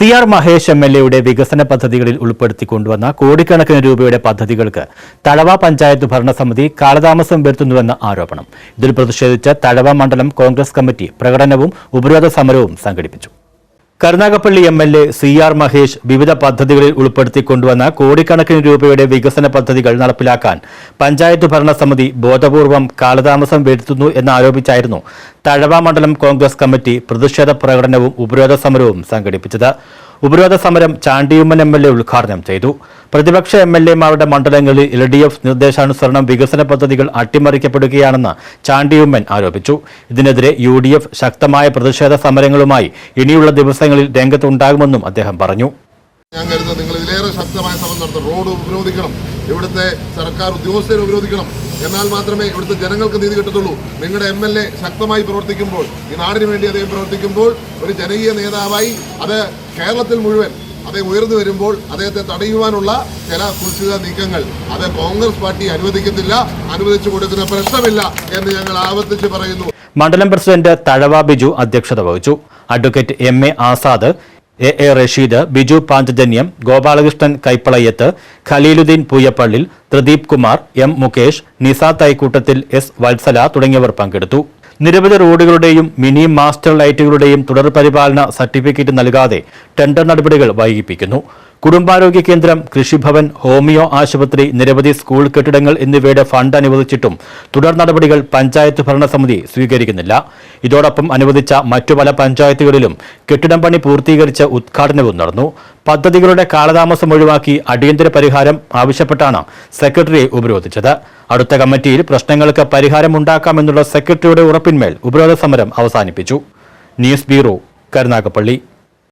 C R Mahesh M L എയുടെ വികസന പദ്ധതികളിൽ ഉൾപ്പെടുത്തി കൊണ്ടുവന്ന കോടിക്കണക്കിന് രൂപയുടെ പദ്ധതികൾക്ക് തഴവ പഞ്ചായത്ത് ഭരണസമിതി കാലതാമസം വരുത്തുന്നുവെന്ന ആരോപണം. ഇതിൽ പ്രതിഷേധിച്ച് തഴവ മണ്ഡലം കോൺഗ്രസ് കമ്മിറ്റി പ്രകടനവും ഉപരോധ സമരവും സംഘടിപ്പിച്ചു. Karunagappally M L A C R Mahesh വിവിധ പദ്ധതികളിൽ ഉൾപ്പെടുത്തി കൊണ്ടുവന്ന കോടിക്കണക്കിന് രൂപയുടെ വികസന പദ്ധതികൾ നടപ്പിലാക്കാൻ പഞ്ചായത്ത് ഭരണസമിതി ബോധപൂർവം കാലതാമസം വരുത്തുന്നു എന്നാരോപിച്ചായിരുന്നു തഴവ മണ്ഡലം കോൺഗ്രസ് കമ്മിറ്റി പ്രതിഷേധ പ്രകടനവും ഉപരോധ സമരവും സംഘടിപ്പിച്ചത്. ഉപരോധ സമരം ചാണ്ടിയുമ്മൻ എം എൽ എ ഉദ്ഘാടനം ചെയ്തു. പ്രതിപക്ഷ എം എൽ എമാരുടെ മണ്ഡലങ്ങളിൽ എൽ ഡി എഫ് നിർദ്ദേശാനുസരണം വികസന പദ്ധതികൾ അട്ടിമറിക്കപ്പെടുകയാണെന്ന് ചാണ്ടിയുമ്മൻ ആരോപിച്ചു. ഇതിനെതിരെ യു ഡി എഫ് ശക്തമായ പ്രതിഷേധ സമരങ്ങളുമായി ഇനിയുള്ള ദിവസങ്ങളിൽ രംഗത്തുണ്ടാകുമെന്നും അദ്ദേഹം പറഞ്ഞു. ഞാൻ കരുതുന്നത് നിങ്ങൾ ഇതിലേറെ ശക്തമായ സമരം നടത്തും റോഡ് ഉപരോധിക്കണം. ഇവിടുത്തെ സർക്കാർ ഉദ്യോഗസ്ഥരെ ഉപരോധിക്കണം. എന്നാൽ മാത്രമേ ഇവിടുത്തെ ജനങ്ങൾക്ക് നീതി കിട്ടത്തുള്ളൂ. നിങ്ങളുടെ എം എൽ എ ശക്തമായി പ്രവർത്തിക്കുമ്പോൾ ഈ നാടിന് വേണ്ടി അദ്ദേഹം പ്രവർത്തിക്കുമ്പോൾ ഒരു ജനകീയ നേതാവായി അത് കേരളത്തിൽ മുഴുവൻ അദ്ദേഹം ഉയർന്നു വരുമ്പോൾ അദ്ദേഹത്തെ തടയുവാനുള്ള ചില കുൽസിത നീക്കങ്ങൾ. അത് കോൺഗ്രസ് പാർട്ടി അനുവദിക്കത്തില്ല അനുവദിച്ചു കൊടുക്കുന്ന പ്രശ്നമില്ല എന്ന് ഞങ്ങൾ ആവർത്തിച്ച് പറയുന്നു. മണ്ഡലം പ്രസിഡന്റ് തഴവ ബിജു അധ്യക്ഷത വഹിച്ചു. Advocate M A Azad A A Rasheed Biju Panchajanyam Gopalakrishnan Kaippalayath Khaleeluddin Pooyappallil Thrideep Kumar M Mukesh Nisa Thaikoottathil S Vatsala തുടങ്ങിയവർ പങ്കെടുത്തു. നിരവധി റോഡുകളുടെയും മിനി മാസ്റ്റർ ലൈറ്റുകളുടെയും തുടർ പരിപാലന സർട്ടിഫിക്കറ്റ് നൽകാതെ ടെൻഡർ നടപടികൾ വൈകിപ്പിക്കുന്നു. കുടുംബാരോഗ്യ കേന്ദ്രം കൃഷിഭവൻ ഹോമിയോ ആശുപത്രി നിരവധി സ്കൂൾ കെട്ടിടങ്ങൾ എന്നിവയുടെ ഫണ്ട് അനുവദിച്ചിട്ടും തുടർ നടപടികൾ പഞ്ചായത്ത് ഭരണസമിതി സ്വീകരിക്കുന്നില്ല. ഇതോടൊപ്പം അനുവദിച്ച മറ്റു പല പഞ്ചായത്തുകളിലും കെട്ടിടം പണി പൂർത്തീകരിച്ച് ഉദ്ഘാടനവും നടന്നു. പദ്ധതികളുടെ കാലതാമസം ഒഴിവാക്കി അടിയന്തര പരിഹാരം ആവശ്യപ്പെട്ടാണ് സെക്രട്ടറിയെ ഉപരോധിച്ചത്. അടുത്ത കമ്മിറ്റിയിൽ പ്രശ്നങ്ങൾക്ക് പരിഹാരമുണ്ടാക്കാമെന്നുള്ള സെക്രട്ടറിയുടെ ഉറപ്പിന്മേൽ ഉപരോധ സമരം അവസാനിപ്പിച്ചു. News bureau Karunagappally.